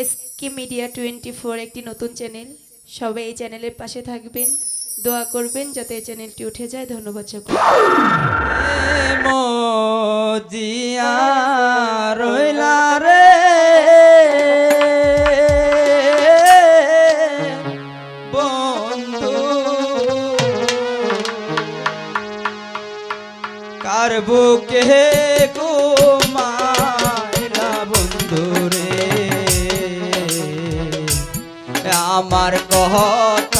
SK media twenty four একটি নতুন channel সবাই এই চ্যানেলের পাশে থাকবেন। দোয়া করবেন যাতে এই চ্যানেলটি উঠে যায়। ধন্যবাদ সকল রইলা কার বুকে কথা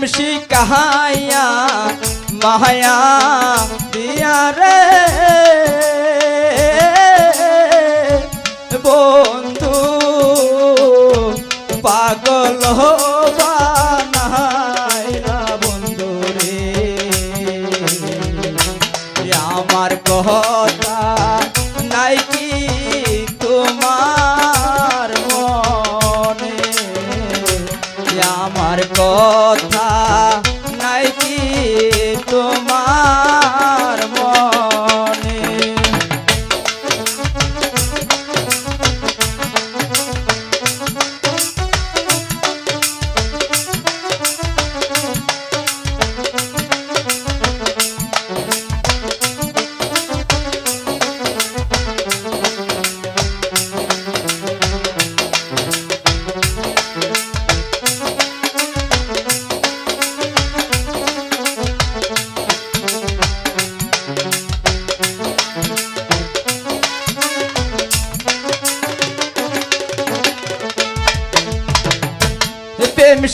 প্রেম শিখাইয়া মায়া দিয়া রে। বন্ধু পাগল বানাইলা আমার কথা।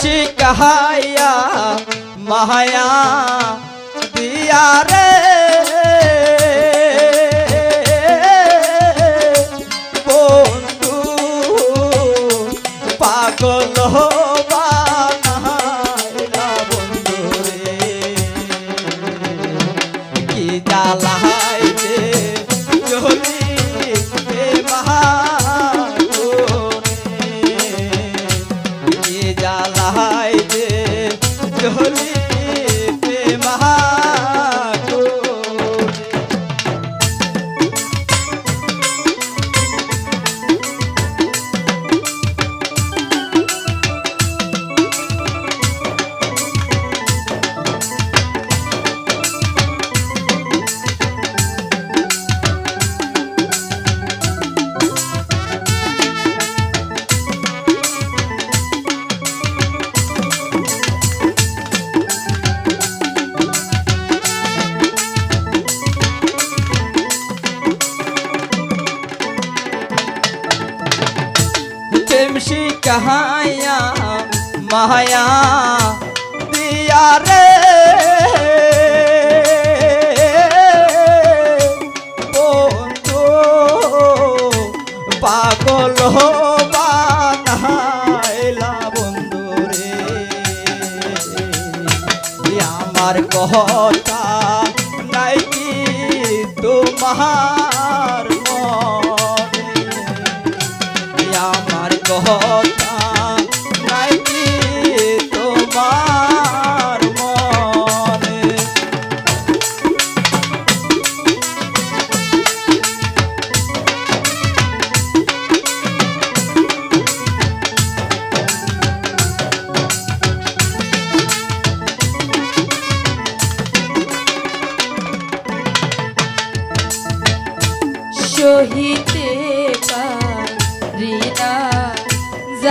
শিখাইয়া মায়া দিয়া রে। বন্ধু পাগল বন্ধু রে। কি জ্বালাই প্রেম শিখাইয়া মায়া দিয়া রে। বন্ধু পাগল বানাইলা বন্ধু রে। আমার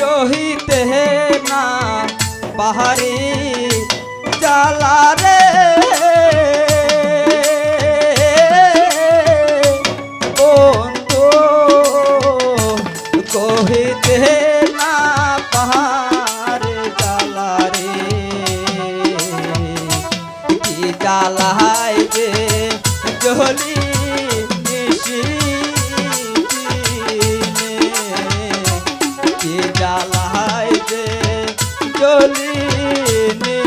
সহিতে না বাহারি জ্বালা রে। বন্ধু, কহিতে না, পাহাড়ে জ্বালা রে। কি জ্বালায় যে জলি চলি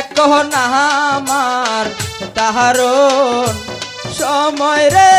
এখন আমার তাহারণ সময় রে।